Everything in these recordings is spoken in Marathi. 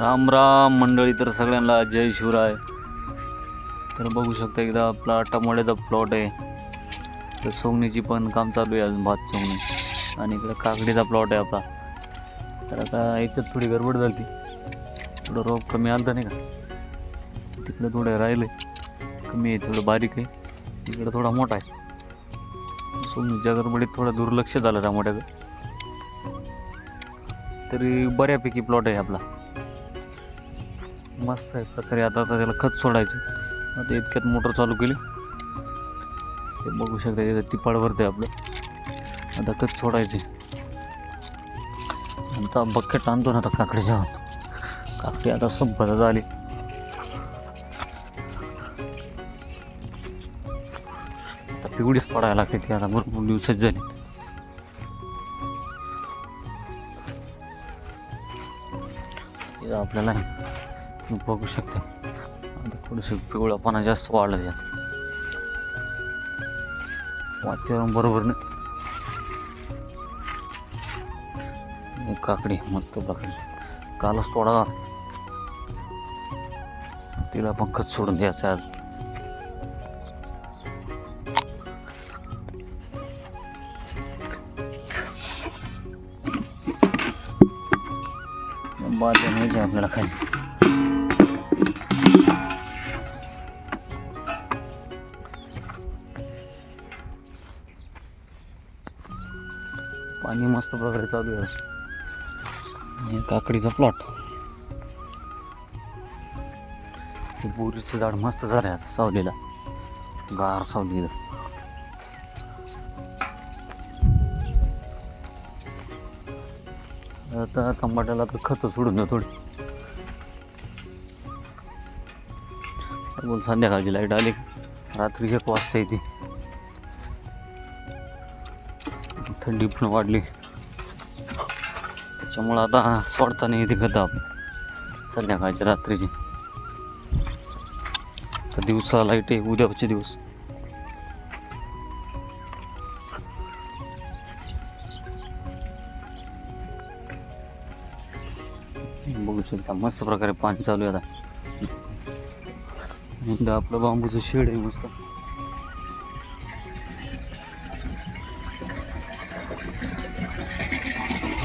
राम राम मंडळी तर सगळ्यांना जय शिवराय. तर बघू शकता एकदा आपला टमाट्याचा प्लॉट आहे. तर सोंगणीची पण काम चालू आहे अजून भात सोंगणी. आणि इकडे काकडीचा प्लॉट आहे आपला. तर आता याच्यात थोडी गडबड झाली थोडं रोप कमी आलं नाही का? तिकडे थोडं राहिले कमी आहे थोडं बारीक आहे. इकडे थोडा मोठा आहे. सोंगणीच्या गडबडीत थोडं दुर्लक्ष झालं टमाट्याचं. तरी बऱ्यापैकी प्लॉट आहे आपला. मस्त आहे प्रकारे आता आता त्याला खत सोडायचं. आता इतक्यात मोटर चालू केली. ते बघू शकता त्याचं टिपाड भरते आपलं. आता खत सोडायचे. आता बकेट आणतो ना आता काकडीच्या काकडी आता संपत झाली. आता पिवडीच पडायला लागते ती. आता भरपूर दिवसात झाली. आपल्याला बघू शकता. आता थोडंसं पिवळापणा जास्त वाढला त्यात वातावरण बरोबर नाही. काकडी मस्त काकडी. कालच थोडा तिला पंखच सोडून द्यायचं आज. बाद आपल्याला खाली पाणी मस्त प्रकारे चालू आहे. आणि काकडीचा प्लॉट ते बोरीचं झाड मस्त झालं आहे आता सावलीला. गार सावली इथं. आता टमाट्याला तर खत सोडून द्या थोडी. बोल संध्याकाळची लाइट आली. रात्री एक वाजता येते. थंडी पण वाढली. त्याच्यामुळं आता सोडता नाही येते खत संध्याकाळची संध्याकाळच्या रात्रीची. तर दिवसा लाइट आहे उद्याचे दिवस. बघू शकता मस्त प्रकारे पाणी चालू आहे आता. आपलं बांबूचं शेड आहे मस्त.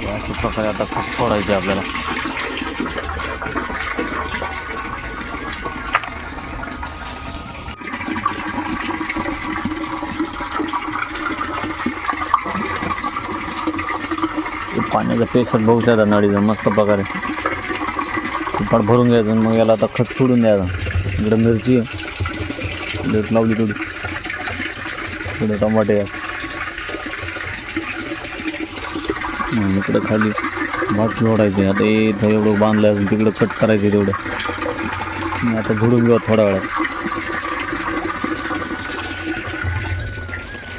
अशा प्रकारे आता खूप सोडायचे आपल्याला पाण्याचा पेशर बघू शकता नळीचा मस्त प्रकारे. पाट भरून घ्यायचं मग याला आता खत सोडून द्यायचं. इकडं मिरची लावली थोडी. थोडे टमाटे आहे आणि इकडं खाली भात जोडायचे आता इथं एवढं बांधलं असून तिकडं कट करायचं तेवढं. आणि आता घडून घेऊ थोड्या वेळात.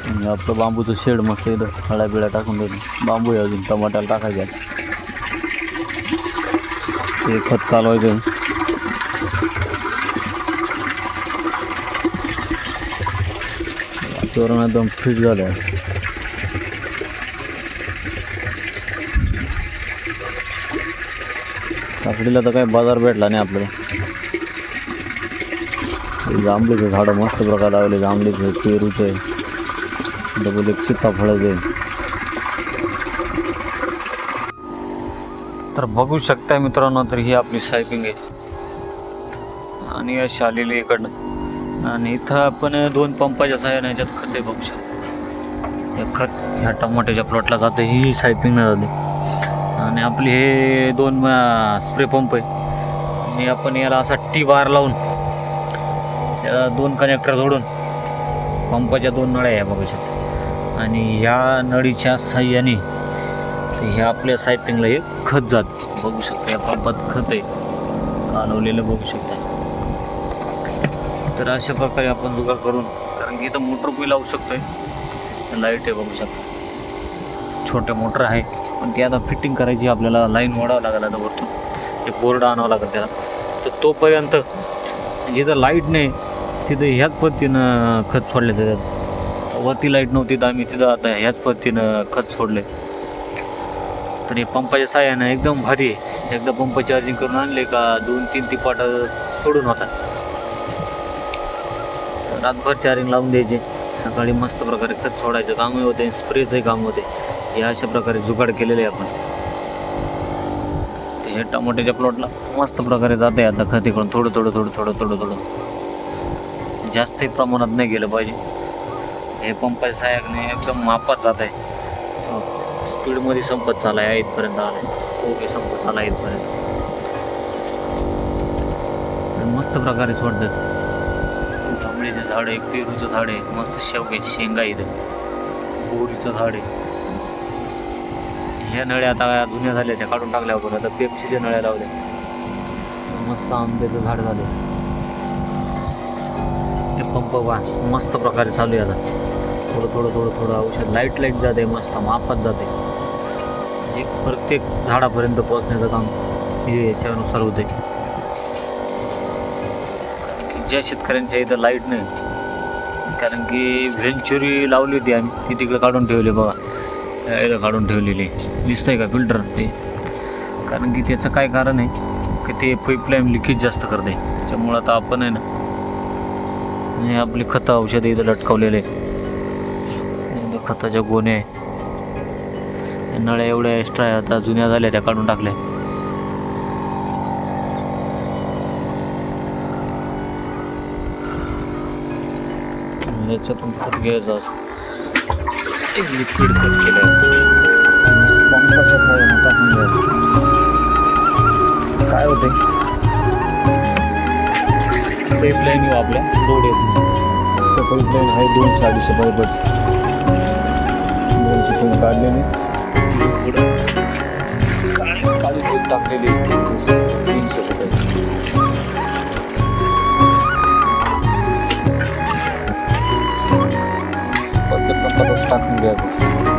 आणि आपलं बांबूचं शेड मस्त इथं हळ्या बिळ्या टाकून देतो. बांबू आहे अजून टमाट्याला टाकायचे ते खत चालवायचं वातावरण एकदम फिट झालं. आहे काकडीला तर काही बाजार भेटला नाही आपल्याला. हे जांभळीचं झाडं मस्त प्रकार लावले जांभळीचं पेरूचं डबल एक सीताफळाचं तर बघू शकता मित्रांनो तर ही आपली सायपिंग आहे. आणि अशी आलेली इकडनं. आणि इथं आपण दोन पंपाच्या साह्याने ह्याच्यात खत आहे बघू शकतो. हे खत ह्या टमाट्याच्या प्लॉटला जातं ही सायपिंग झाली. आणि आपले हे दोन स्प्रे पंप आहे. आणि आपण याला असा टी बार लावून त्याला दोन कनेक्टर जोडून पंपाच्या दोन नळ्या आहे बघू आणि ह्या नळीच्या साह्याने ह्या आपल्या सायपिंगला हे खत जात. बघू शकता या पंपात खत आहे. कालवलेलं बघू शकता. तर अशा प्रकारे आपण जुगाड करून कारण की इथं मोटर बी लावू शकतोय. लाइट आहे बघू शकता. छोट्या मोटर आहे. पण ती आता फिटिंग करायची आपल्याला लाईन मोडावं लागेल आता वरतून. ते बोर्ड आणावं लागेल त्याला. तर तोपर्यंत जिथं लाइट नाही तिथं ह्याच पद्धतीनं खत सोडले त्याच्यात वरती लाइट नव्हती तर आम्ही तिथं आता ह्याच पद्धतीनं खत सोडले. तर हे पंपाच्या साह्यानं एकदम भारी आहे. एकदा पंप चार्जिंग करून आणले का दोन तीन तिपाट सोडून होता रातभर चार्जिंग लावून द्यायचे. सकाळी मस्त प्रकारे खत सोडायचं. कामही होते स्प्रेचंही काम होते. हे अशा प्रकारे जुगाड केलेले आहे आपण. हे टमाट्याच्या प्लॉटला मस्त प्रकारे जाते आता खतिकडून. थोडं थोडं थोडं थोडं थोडं थोडं. जास्तही प्रमाणात नाही गेलं पाहिजे. हे पंपाच्या सहाय्याने एकदम मापात जात आहे हो. स्पीडमध्ये संपत चालला आहे इथपर्यंत आलाय. ओके संपत आला इथपर्यंत मस्त प्रकारे सोडतात जांभळीचं झाड आहे पेरूचं झाड आहे मस्त शेवग्याची शेंगा इथं बोरीचं झाड आहे. ह्या नळ्या आता जुन्या झाल्या त्या काढून टाकल्या आपण आता पेप्सीच्या नळ्या लावल्या मस्त आंब्याचं झाड झालं. हे पंप वा मस्त प्रकारे चालू आहे आता. थोडं थोडं थोडं थोडं औषध. लाइट लाइट जाते मस्त मापात जाते. जे प्रत्येक झाडापर्यंत पोहोचण्याचं काम हे याच्यानुसार होते. ज्या शेतकऱ्यांच्या इथं लाइट नाही कारण की व्हेंचुरी लावली होती आम्ही ती तिकडे काढून ठेवली बघा. त्या इथं काढून ठेवलेली दिसतंय का फिल्टर ते. कारण की त्याचं काय कारण आहे? की ते पाईपलाईन लिकेज जास्त करते. त्याच्यामुळं आता आपण आहे ना आणि आपली खतं औषधं इथं लटकवलेले आहे खताच्या गोणे आहे. नळ्या एवढ्या एक्स्ट्रा आहे आता जुन्या झाल्या त्या काढून टाकल्या. याच्यातून खत घ्यायचं असं. लिक्विड खत केलं काय होते पाईपलाईन येऊ आपल्या लोड येत पाईपलाईन आहे दोनशे अडीचशे पाईपच दोनशे पण काढलेले पुढं काळी टाकलेली तीनशे रुपये पद्धत पद्धत टाकून घ्यायचं